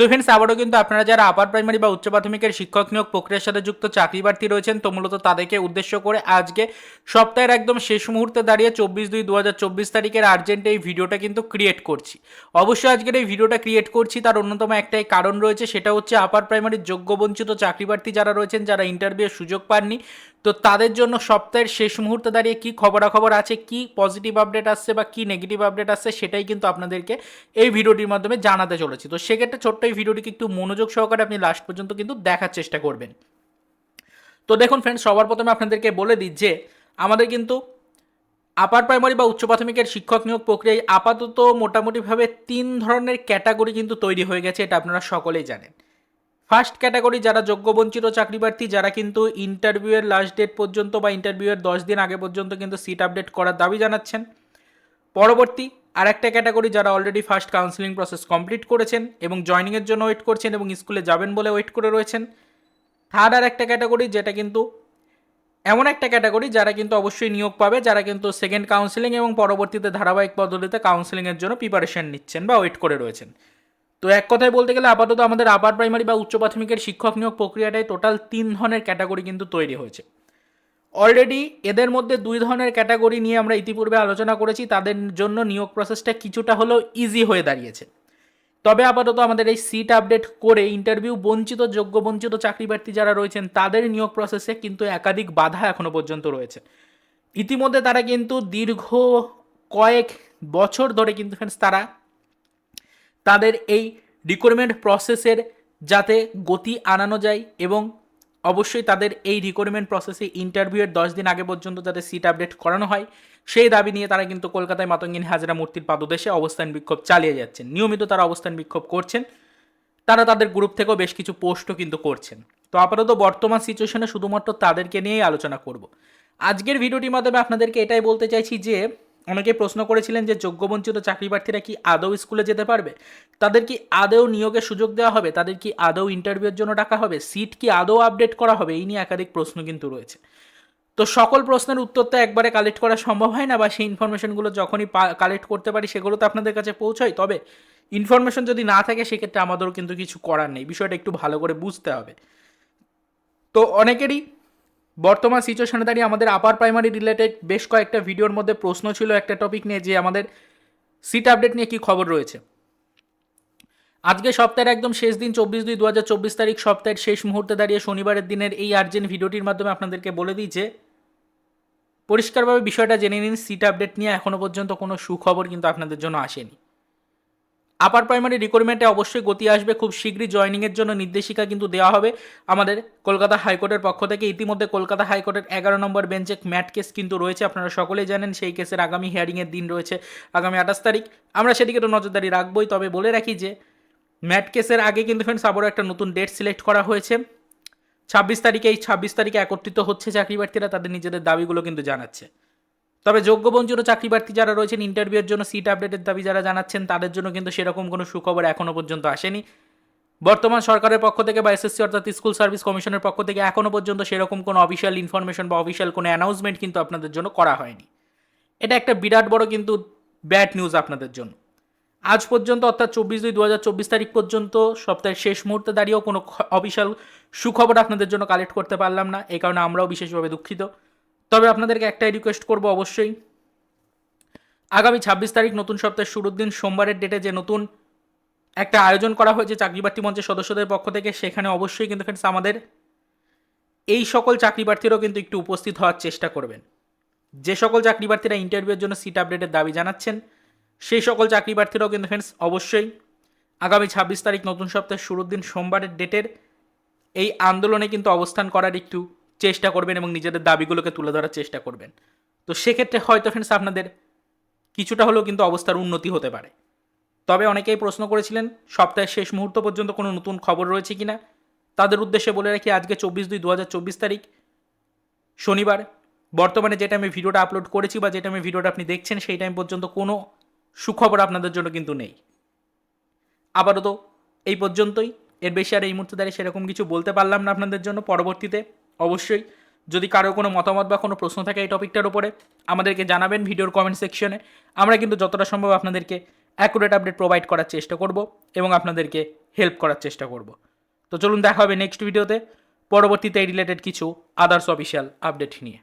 তো ফ্রেন্ডস আবারও কিন্তু আপনারা যারা আপার প্রাইমারি বা উচ্চ প্রাথমিকের শিক্ষক নিয়োগ প্রক্রিয়ার সাথে যুক্ত চাকরি প্রার্থী রয়েছেন, তো মূলত তাদেরকে উদ্দেশ্য করে আজকে সপ্তাহের একদম শেষ মুহূর্তে দাঁড়িয়ে চব্বিশ দুই দু তারিখের আর্জেন্ট এই ভিডিওটা কিন্তু ক্রিয়েট করছি। অবশ্যই আজকের এই ভিডিওটা ক্রিয়েট করছি, তার অন্যতম একটাই কারণ রয়েছে, সেটা হচ্ছে আপার প্রাইমারির যোগ্য বঞ্চিত চাকরি প্রার্থী যারা রয়েছেন, যারা ইন্টারভিউয়ের সুযোগ পাননি, তো তাদের জন্য সপ্তাহের শেষ মুহূর্তে দাঁড়িয়ে কী খবরাখবর আছে, কি পজিটিভ আপডেট আসছে বা কি নেগেটিভ আপডেট আসছে, সেটাই কিন্তু আপনাদেরকে এই ভিডিওটির মাধ্যমে জানাতে চলেছি। তো সেক্ষেত্রে ছোট্ট এই ভিডিওটিকে একটু মনোযোগ সহকারে আপনি লাস্ট পর্যন্ত কিন্তু দেখার চেষ্টা করবেন। তো দেখুন ফ্রেন্ডস সবার প্রথমে আপনাদেরকে বলে দিই যে, আমাদের কিন্তু আপার প্রাইমারি বা উচ্চ প্রাথমিকের শিক্ষক নিয়োগ প্রক্রিয়ায় আপাতত মোটামুটিভাবে তিন ধরনের ক্যাটাগরি কিন্তু তৈরি হয়ে গেছে, এটা আপনারা সকলেই জানেন। ফার্স্ট ক্যাটাগরি যারা যোগ্য, বঞ্চিত চাকরি প্রার্থী যারা কিন্তু ইন্টারভিউয়ের লাস্ট ডেট পর্যন্ত বা ইন্টারভিউয়ের দশ দিন আগে পর্যন্ত কিন্তু সিট আপডেট করার দাবি জানাচ্ছেন। পরবর্তী আর একটা ক্যাটাগরি যারা already first counselling process complete করেছেন এবং জয়নিংয়ের জন্য ওয়েট করছেন এবং স্কুলে যাবেন বলে ওয়েট করে রয়েছেন থার্ড আর একটা ক্যাটাগরি যেটা কিন্তু এমন একটা ক্যাটাগরি যারা কিন্তু অবশ্যই নিয়োগ পাবে, যারা কিন্তু সেকেন্ড কাউন্সিলিং এবং পরবর্তীতে ধারাবাহিক পদ্ধতিতে কাউন্সিলিংয়ের জন্য প্রিপারেশন নিচ্ছেন বা ওয়েট করে রয়েছেন। তো এক কথায় বলতে গেলে আপাতত আমাদের আপার প্রাইমারি বা উচ্চ প্রাথমিকের শিক্ষক নিয়োগ প্রক্রিয়াটায় টোটাল তিন ধরনের ক্যাটাগরি কিন্তু তৈরি হয়েছে। অলরেডি এদের মধ্যে দুই ধরনের ক্যাটাগরি নিয়ে আমরা ইতিপূর্বে আলোচনা করেছি, তাদের জন্য নিয়োগ প্রসেসটা কিছুটা হলেও ইজি হয়ে দাঁড়িয়েছে। তবে আপাতত আমাদের এই সিট আপডেট করে ইন্টারভিউ বঞ্চিত, যোগ্য বঞ্চিত চাকরি প্রার্থী যারা রয়েছেন, তাদের নিয়োগ প্রসেসে কিন্তু একাধিক বাধা এখনও পর্যন্ত রয়েছে। ইতিমধ্যে তারা কিন্তু দীর্ঘ কয়েক বছর ধরে কিন্তু তারা তাদের এই রিক্রুটমেন্ট প্রসেসের যাতে গতি আনানো যায় এবং অবশ্যই তাদের এই রিক্রুটমেন্ট প্রসেসে ইন্টারভিউয়ের দশ দিন আগে পর্যন্ত যাতে সিট আপডেট করানো হয়, সেই দাবি নিয়ে তারা কিন্তু কলকাতায় মাতঙ্গিনী হাজরা মূর্তির পাদদেশে অবস্থান বিক্ষোভ চালিয়ে যাচ্ছেন। নিয়মিত তারা অবস্থান বিক্ষোভ করছেন। তারা তাদের গ্রুপ থেকেও বেশ কিছু পোস্টও কিন্তু করছেন। তো আপাতত বর্তমান সিচুয়েশনে শুধুমাত্র তাদেরকে নিয়েই আলোচনা করব। আজকের ভিডিওটির মাধ্যমে আপনাদেরকে এটাই বলতে চাইছি যে অনেকে প্রশ্ন করেছিলেন যে যোগ্যবঞ্চিত চাকরি প্রার্থীরা কি আদৌ স্কুলে যেতে পারবে? তাদের কি আদৌ নিয়োগের সুযোগ দেওয়া হবে? তাদের কি আদৌ ইন্টারভিউর জন্য ডাকা হবে? সিট কি আদৌ আপডেট করা হবে? এই নিয়ে একাধিক প্রশ্ন কিন্তু রয়েছে। তো সকল প্রশ্নের উত্তর তো একবারে কালেক্ট করা সম্ভব হয় না বা সেই ইনফরমেশনগুলো যখনই কালেক্ট করতে পারি সেগুলো তো আপনাদের কাছে পৌঁছয়। তবে ইনফরমেশন যদি না থাকে সেক্ষেত্রে আমাদেরও কিন্তু কিছু করার নেই। বিষয়টা একটু ভালো করে বুঝতে হবে। তো অনেকেরই বর্তমান সিচুয়েশনে দাঁড়িয়ে আমাদের আপার প্রাইমারি রিলেটেড বেশ কয়েকটা ভিডিওর মধ্যে প্রশ্ন ছিল একটা টপিক নিয়ে যে আমাদের সিট আপডেট নিয়ে কি খবর রয়েছে। আজকে সপ্তাহের একদম শেষ দিন চব্বিশ দুই দু চব্বিশ তারিখ, সপ্তাহের শেষ মুহূর্তে দাঁড়িয়ে শনিবারের দিনের এই আর্জেন্ট ভিডিওটির মাধ্যমে আপনাদেরকে বলে দিই যে, পরিষ্কারভাবে বিষয়টা জেনে নিন সিট আপডেট নিয়ে এখনও পর্যন্ত কোনো সুখবর কিন্তু আপনাদের জন্য আসেনি। আপার প্রাইমারি রিক্রুটমেন্টে অবশ্যই গতি আসবে, খুব শীঘ্রই জয়নিংয়ের জন্য নির্দেশিকা কিন্তু দেওয়া হবে। আমাদের কলকাতা হাইকোর্টের পক্ষ থেকে ইতিমধ্যে কলকাতা হাইকোর্টের এগারো নম্বর বেঞ্চে ম্যাট কেস কিন্তু রয়েছে, আপনারা সকলেই জানেন সেই কেসের আগামী হিয়ারিংয়ের দিন রয়েছে, আগামী আঠাশ তারিখ। আমরা সেদিকে তো নজরদারি রাখবই, তবে বলে রাখি যে ম্যাট কেসের আগে কিন্তু ফ্রেন্ডস আবারও একটা নতুন ডেট সিলেক্ট করা হয়েছে। ছাব্বিশ তারিখে, এই ছাব্বিশ তারিখে একত্রিত হচ্ছে চাকরি প্রার্থীরা তাদের নিজেদের দাবিগুলো কিন্তু জানাচ্ছে। তবে যোগ্য বঞ্চিত চাকরি প্রার্থী যারা রয়েছেন ইন্টারভিউয়ের জন্য সিট আপডেটের দাবি যারা জানাচ্ছেন, তাদের জন্য কিন্তু সেরকম কোনো সুখবর এখনও পর্যন্ত আসেনি। বর্তমান সরকারের পক্ষ থেকে বা এসএসসি অর্থাৎ স্কুল সার্ভিস কমিশনের পক্ষ থেকে এখনও পর্যন্ত সেরকম কোনো অফিসিয়াল ইনফরমেশন বা অফিসিয়াল কোনো অ্যানাউন্সমেন্ট কিন্তু আপনাদের জন্য করা হয়নি। এটা একটা বিরাট বড় কিন্তু ব্যাড নিউজ আপনাদের জন্য। আজ পর্যন্ত অর্থাৎ চব্বিশ দুই দু তারিখ পর্যন্ত সপ্তাহের শেষ মুহূর্তে দাঁড়িয়েও কোনো অফিসিয়াল সুখবর আপনাদের জন্য কালেক্ট করতে পারলাম না। এই কারণে আমরাও বিশেষভাবে দুঃখিত। তবে আপনাদেরকে একটাই রিকোয়েস্ট করব অবশ্যই। আগামী ছাব্বিশ তারিখ নতুন সপ্তাহের শুরুর দিন, সোমবারের ডেটে যে নতুন একটা আয়োজন করা হয়েছে চাকরি প্রার্থী মঞ্চের সদস্যদের পক্ষ থেকে, সেখানে অবশ্যই কিন্তু ফ্রেন্ডস আমাদের এই সকল চাকরি প্রার্থীরাও কিন্তু একটু উপস্থিত হওয়ার চেষ্টা করবেন। যে সকল চাকরি প্রার্থীরা ইন্টারভিউয়ের জন্য সিট আপডেটের দাবি জানাচ্ছেন, সেই সকল চাকরি প্রার্থীরাও কিন্তু ফ্রেন্ডস অবশ্যই আগামী ছাব্বিশ তারিখ নতুন সপ্তাহের শুরুর দিন, সোমবারের ডেটের এই আন্দোলনে কিন্তু অবস্থান করার একটু চেষ্টা করবেন এবং নিজেদের দাবিগুলোকে তুলে ধরার চেষ্টা করবেন। তো সেক্ষেত্রে হয়তো ফ্রেন্ডস আপনাদের কিছুটা হলেও কিন্তু অবস্থার উন্নতি হতে পারে। তবে অনেকেই প্রশ্ন করেছিলেন, সপ্তাহের শেষ মুহূর্ত পর্যন্ত কোনো নতুন খবর রয়েছে কি না তাদের উদ্দেশ্যে বলে রাখি, আজকে চব্বিশ দুই দু তারিখ, শনিবার। বর্তমানে যে টাইমে ভিডিওটা আপলোড করেছি বা যে টাইমে ভিডিওটা আপনি দেখছেন, সেই টাইম পর্যন্ত কোনো সুখবর আপনাদের জন্য কিন্তু নেই। আপাতত এই পর্যন্তই। এর বেশি আর এই মুহূর্তে দাঁড়িয়ে সেরকম কিছু বলতে পারলাম না আপনাদের জন্য। পরবর্তীতে অবশ্যই। যদি কারও কোনো মতামত বা কোনো প্রশ্ন থাকে এই টপিকটার উপরে, আমাদেরকে জানাবেন ভিডিওর কমেন্ট সেকশনে আমরা কিন্তু যতটা সম্ভব আপনাদেরকে অ্যাকুরেট আপডেট প্রোভাইড করার চেষ্টা করব এবং আপনাদেরকে হেল্প করার চেষ্টা করব। তো চলুন দেখা হবে নেক্সট ভিডিওতে পরবর্তীতে এই রিলেটেড কিছু আদার্স অফিসিয়াল আপডেট নিয়ে।